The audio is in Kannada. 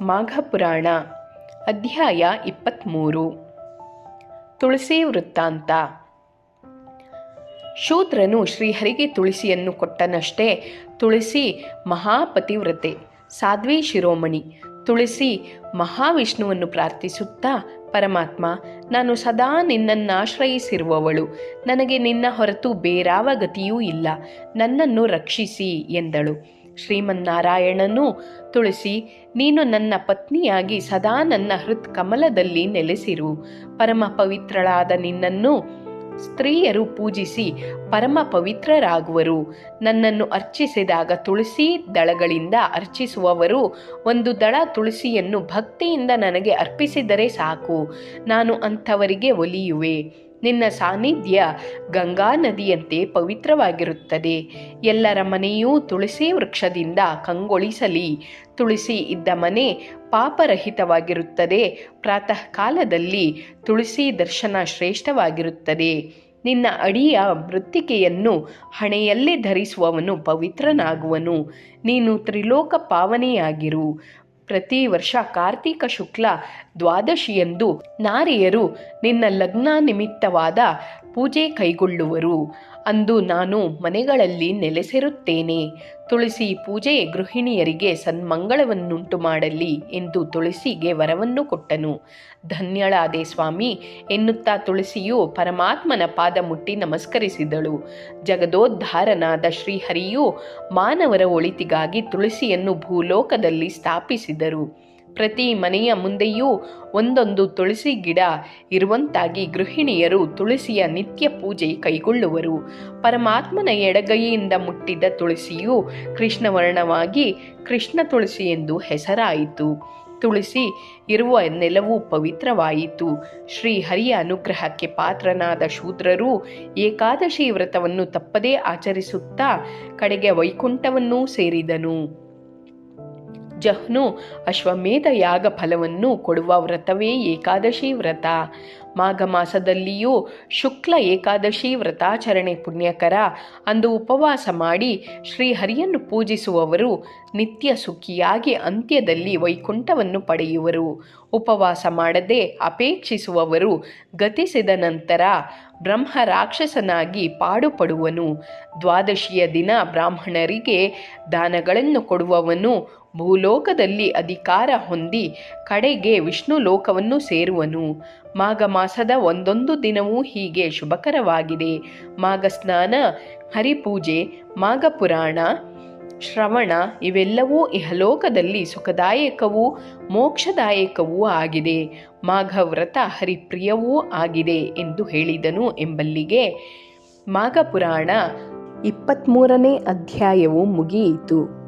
ಮಾಘ ಪುರಾಣ ಅಧ್ಯಾಯ ಇಪ್ಪತ್ತ್ಮೂರು ತುಳಸಿ ವೃತ್ತಾಂತ. ಶೂದ್ರನು ಶ್ರೀಹರಿಗೆ ತುಳಸಿಯನ್ನು ಕೊಟ್ಟನಷ್ಟೇ ತುಳಸಿ ಮಹಾಪತಿವ್ರತೆ, ಸಾಧ್ವಿ ಶಿರೋಮಣಿ, ತುಳಸಿ ಮಹಾವಿಷ್ಣುವನ್ನು ಪ್ರಾರ್ಥಿಸುತ್ತಾ, ಪರಮಾತ್ಮ, ನಾನು ಸದಾ ನಿನ್ನನ್ನಾಶ್ರಯಿಸಿರುವವಳು, ನನಗೆ ನಿನ್ನ ಹೊರತು ಬೇರಾವ ಗತಿಯೂ ಇಲ್ಲ, ನನ್ನನ್ನು ರಕ್ಷಿಸಿ ಎಂದಳು. ಶ್ರೀಮನ್ನಾರಾಯಣನು ತುಳಸಿ, ನೀನು ನನ್ನ ಪತ್ನಿಯಾಗಿ ಸದಾ ನನ್ನ ಹೃತ್ ಕಮಲದಲ್ಲಿ ನೆಲೆಸಿರು. ಪರಮ ಪವಿತ್ರಳಾದ ನಿನ್ನನ್ನು ಸ್ತ್ರೀಯರು ಪೂಜಿಸಿ ಪರಮ ಪವಿತ್ರರಾಗುವರು. ನನ್ನನ್ನು ಅರ್ಚಿಸಿದಾಗ ತುಳಸಿ ದಳಗಳಿಂದ ಅರ್ಚಿಸುವವರು ಒಂದು ದಳ ತುಳಸಿಯನ್ನು ಭಕ್ತಿಯಿಂದ ನನಗೆ ಅರ್ಪಿಸಿದರೆ ಸಾಕು. ನಾನು ಅಂಥವರಿಗೆ ಒಲಿಯುವೆ. ನಿನ್ನ ಸಾನ್ನಿಧ್ಯ ಗಂಗಾ ನದಿಯಂತೆ ಪವಿತ್ರವಾಗಿರುತ್ತದೆ. ಎಲ್ಲರ ಮನೆಯೂ ತುಳಸಿ ವೃಕ್ಷದಿಂದ ಕಂಗೊಳಿಸಲಿ. ತುಳಸಿ ಇದ್ದ ಮನೆ ಪಾಪರಹಿತವಾಗಿರುತ್ತದೆ. ಪ್ರಾತಃ ಕಾಲದಲ್ಲಿ ತುಳಸಿ ದರ್ಶನ ಶ್ರೇಷ್ಠವಾಗಿರುತ್ತದೆ. ನಿನ್ನ ಅಡಿಯ ಮೃತ್ತಿಕೆಯನ್ನು ಹಣೆಯಲ್ಲೇ ಧರಿಸುವವನು ಪವಿತ್ರನಾಗುವನು. ನೀನು ತ್ರಿಲೋಕ ಪಾವನೆಯಾಗಿರು. ಪ್ರತಿ ವರ್ಷ ಕಾರ್ತೀಕ ಶುಕ್ಲ ದ್ವಾದಶಿಯಂದು ನಾರಿಯರು ನಿನ್ನ ಲಗ್ನ ನಿಮಿತ್ತವಾದ ಪೂಜೆ ಕೈಗೊಳ್ಳುವರು. ಅಂದು ನಾನು ಮನೆಗಳಲ್ಲಿ ನೆಲೆಸಿರುತ್ತೇನೆ. ತುಳಸಿ ಪೂಜೆ ಗೃಹಿಣಿಯರಿಗೆ ಸನ್ಮಂಗಳವನ್ನುಂಟು ಮಾಡಲಿ ಎಂದು ತುಳಸಿಗೆ ವರವನ್ನು ಕೊಟ್ಟನು. ಧನ್ಯಳಾದೆ ಸ್ವಾಮಿ, ಎನ್ನುತ್ತಾ ತುಳಸಿಯು ಪರಮಾತ್ಮನ ಪಾದ ಮುಟ್ಟಿ ನಮಸ್ಕರಿಸಿದಳು. ಜಗದೋದ್ಧಾರನಾದ ಶ್ರೀಹರಿಯು ಮಾನವರ ಒಳಿತಿಗಾಗಿ ತುಳಸಿಯನ್ನು ಭೂಲೋಕದಲ್ಲಿ ಸ್ಥಾಪಿಸಿದರು. ಪ್ರತಿ ಮನೆಯ ಮುಂದೆಯೂ ಒಂದೊಂದು ತುಳಸಿ ಗಿಡ ಇರುವಂತಾಗಿ ಗೃಹಿಣಿಯರು ತುಳಸಿಯ ನಿತ್ಯ ಪೂಜೆ ಕೈಗೊಳ್ಳುವರು. ಪರಮಾತ್ಮನ ಎಡಗೈಯಿಂದ ಮುಟ್ಟಿದ ತುಳಸಿಯು ಕೃಷ್ಣವರ್ಣವಾಗಿ ಕೃಷ್ಣ ತುಳಸಿ ಎಂದು ಹೆಸರಾಯಿತು. ತುಳಸಿ ಇರುವ ನೆಲವು ಪವಿತ್ರವಾಯಿತು. ಶ್ರೀಹರಿಯ ಅನುಗ್ರಹಕ್ಕೆ ಪಾತ್ರನಾದ ಶೂದ್ರರು ಏಕಾದಶಿ ವ್ರತವನ್ನು ತಪ್ಪದೇ ಆಚರಿಸುತ್ತಾ ಕಡೆಗೆ ವೈಕುಂಠವನ್ನೂ ಸೇರಿದನು. ಜಹ್ನು ಅಶ್ವಮೇಧ ಯಾಗ ಫಲವನ್ನು ಕೊಡುವ ವ್ರತವೇ ಏಕಾದಶಿ ವ್ರತ. ಮಾಘ ಮಾಸದಲ್ಲಿಯೂ ಶುಕ್ಲ ಏಕಾದಶಿ ವ್ರತಾಚರಣೆ ಪುಣ್ಯಕರ ಅಂದು ಉಪವಾಸ ಮಾಡಿ ಶ್ರೀಹರಿಯನ್ನು ಪೂಜಿಸುವವರು ನಿತ್ಯ ಸುಖಿಯಾಗಿ ಅಂತ್ಯದಲ್ಲಿ ವೈಕುಂಠವನ್ನು ಪಡೆಯುವರು. ಉಪವಾಸ ಮಾಡದೆ ಅಪೇಕ್ಷಿಸುವವರು ಗತಿಸಿದ ನಂತರ ಬ್ರಹ್ಮ ರಾಕ್ಷಸನಾಗಿ ಪಾಡುಪಡುವನು. ದ್ವಾದಶಿಯ ದಿನ ಬ್ರಾಹ್ಮಣರಿಗೆ ದಾನಗಳನ್ನು ಕೊಡುವವನು ಭೂಲೋಕದಲ್ಲಿ ಅಧಿಕಾರ ಹೊಂದಿ ಕಡೆಗೆ ವಿಷ್ಣು ಲೋಕವನ್ನು ಸೇರುವನು. ಮಾಘ ಮಾಸದ ಒಂದೊಂದು ದಿನವೂ ಹೀಗೆ ಶುಭಕರವಾಗಿದೆ. ಮಾಘ ಸ್ನಾನ, ಹರಿಪೂಜೆ, ಮಾಘ ಪುರಾಣ, ಶ್ರವಣ ಇವೆಲ್ಲವೂ ಇಹಲೋಕದಲ್ಲಿ ಸುಖದಾಯಕವೂ ಮೋಕ್ಷದಾಯಕವೂ ಆಗಿದೆ. ಮಾಘ ವ್ರತ ಹರಿಪ್ರಿಯವೂ ಆಗಿದೆ ಎಂದು ಹೇಳಿದನು ಎಂಬಲ್ಲಿಗೆ ಮಾಘ ಪುರಾಣ ಇಪ್ಪತ್ತ್ಮೂರನೇ ಅಧ್ಯಾಯವು ಮುಗಿಯಿತು.